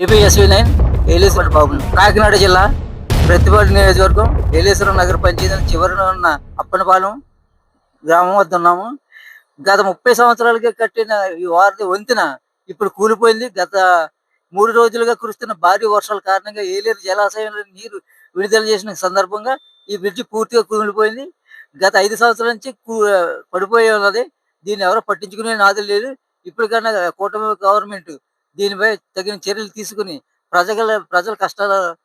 APSV nine Eleswara Babu. Kakinada జిల్లా ప్రతిపాడు నియోజకవర్గం ఏలేశ్వరం నగర పంచాయతీ చివరిన ఉన్న అప్పనపాలెం గ్రామం వద్ద ఉన్నాము. గత ముప్పై సంవత్సరాలుగా కట్టిన ఈ వారధి వంతెన ఇప్పుడు కూలిపోయింది. గత మూడు రోజులుగా కురుస్తున్న భారీ వర్షాల కారణంగా ఏలేరు జలాశయంలో నీరు విడుదల చేసిన సందర్భంగా ఈ బ్రిడ్జి పూర్తిగా కూలిపోయింది. గత ఐదు సంవత్సరాల నుంచి కూ- పడిపోయి ఉన్నది. దీన్ని ఎవరో పట్టించుకునే నాదులు లేదు ఇప్పటికన్నా కూటమి గవర్నమెంట్ దీనిపై తగిన చర్యలు తీసుకుని ప్రజల ప్రజల కష్టాలు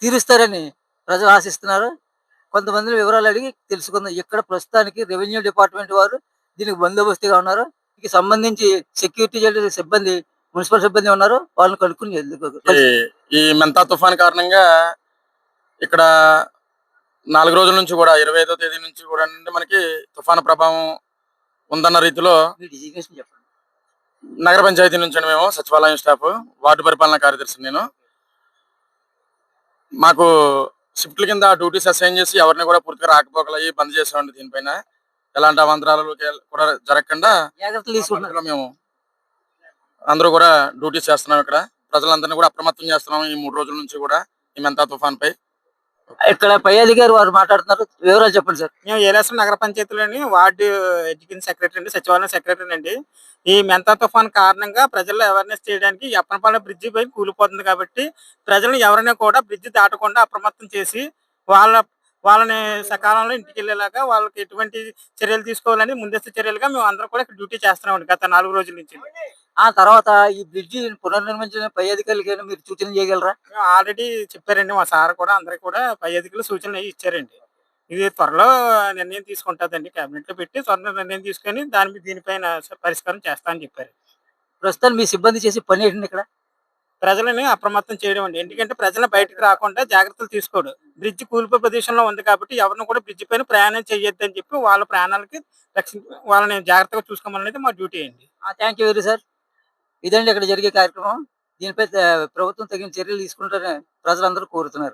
తీరుస్తారని ప్రజలు ఆశిస్తున్నారు. కొంతమంది వివరాలు అడిగి తెలుసుకుందాం. ఇక్కడ ప్రస్తుతానికి రెవెన్యూ డిపార్ట్మెంట్ వారు దీనికి బందోబస్తుగా ఉన్నారు. దీనికి సంబంధించి సెక్యూరిటీ సిబ్బంది మున్సిపల్ సిబ్బంది ఉన్నారు. వాళ్ళని కనుక్కుని ఈ- మెంతా తుఫాన్ కారణంగా ఇక్కడ నాలుగు రోజుల నుంచి కూడా ఇరవై ఐదో తేదీ నుంచి కూడా మనకి తుఫాను ప్రభావం ఉందన్న రీతిలో చెప్పండి. నగర పంచాయతీ నుంచి మేము సచివాలయం స్టాఫ్ వార్డు పరిపాలన కార్యదర్శి నేను. మాకు షిఫ్ట్ల కింద డ్యూటీస్ అసైన్ చేసి ఎవరిని కూడా పూర్తిగా రాకపోకలయ్యి బంద్ చేసామండి దీనిపైన. ఎలాంటి అవాంతరాలు కూడా జరగకుండా మేము అందరూ కూడా డ్యూటీస్ చేస్తున్నాం ఇక్కడ. ప్రజలందరినీ కూడా అప్రమత్తం చేస్తున్నాం ఈ మూడు రోజుల నుంచి కూడా ఈ మెంతా తుఫాన్ పై ఇక్కడ పై అధికారి వారు మాట్లాడుతున్నారు. వివరాలు చెప్పండి సార్. మేము ఏలేశ్వరం నగర పంచాయతీలోని వార్డు ఎడ్యుకేషన్ సెక్రటరీ అండి సచివాలయం సెక్రటరీ అండి. ఈ మెంతా తుఫాన్ కారణంగా ప్రజల్లో అవేర్నెస్ చేయడానికి ఈ బ్రిడ్జి పై కూలిపోతుంది కాబట్టి ప్రజలను ఎవరైనా కూడా బ్రిడ్జి దాటకుండా అప్రమత్తం చేసి వాళ్ళ వాళ్ళని సకాలంలో ఇంటికి వెళ్ళేలాగా వాళ్ళకి ఎటువంటి చర్యలు తీసుకోవాలని ముందస్తు చర్యలుగా మేము అందరం కూడా ఇక్కడ డ్యూటీ చేస్తున్నామండి గత నాలుగు రోజుల నుంచి. ఆ తర్వాత ఈ బ్రిడ్జి పునర్నిర్మించిన పై అధికారులకైనా మీరు సూచన చేయగలరా? ఆల్రెడీ చెప్పారండి మా సార్ కూడా అందరికి కూడా పై అధికారులు సూచనలు ఇచ్చారండి. ఇది త్వరలో నిర్ణయం తీసుకుంటుందండి కేబినెట్లో పెట్టి త్వరలో నిర్ణయం తీసుకొని దాని మీద దీనిపైన పరిష్కారం చేస్తా అని చెప్పారు. ప్రస్తుతం మీ సిబ్బంది చేసి పని ఏంటండి ఇక్కడ? ప్రజలని అప్రమత్తం చేయడం అండి. ఎందుకంటే ప్రజలను బయటకు రాకుండా జాగ్రత్తలు తీసుకోడు. బ్రిడ్జ్ కూలిపోయే ప్రదేశంలో ఉంది కాబట్టి ఎవరిని కూడా బ్రిడ్జ్ పైన ప్రయాణం చేయొద్దు అని చెప్పి వాళ్ళ ప్రాణాలకి రక్షణ వాళ్ళని జాగ్రత్తగా చూసుకోమనేది మా డ్యూటీ అండి. థ్యాంక్ యూ వెరీ సార్ ఇదండి ఇక్కడ జరిగే కార్యక్రమం. దీనిపై ప్రభుత్వం తగిన చర్యలు తీసుకుంటారని ప్రజలందరూ కోరుతున్నారు.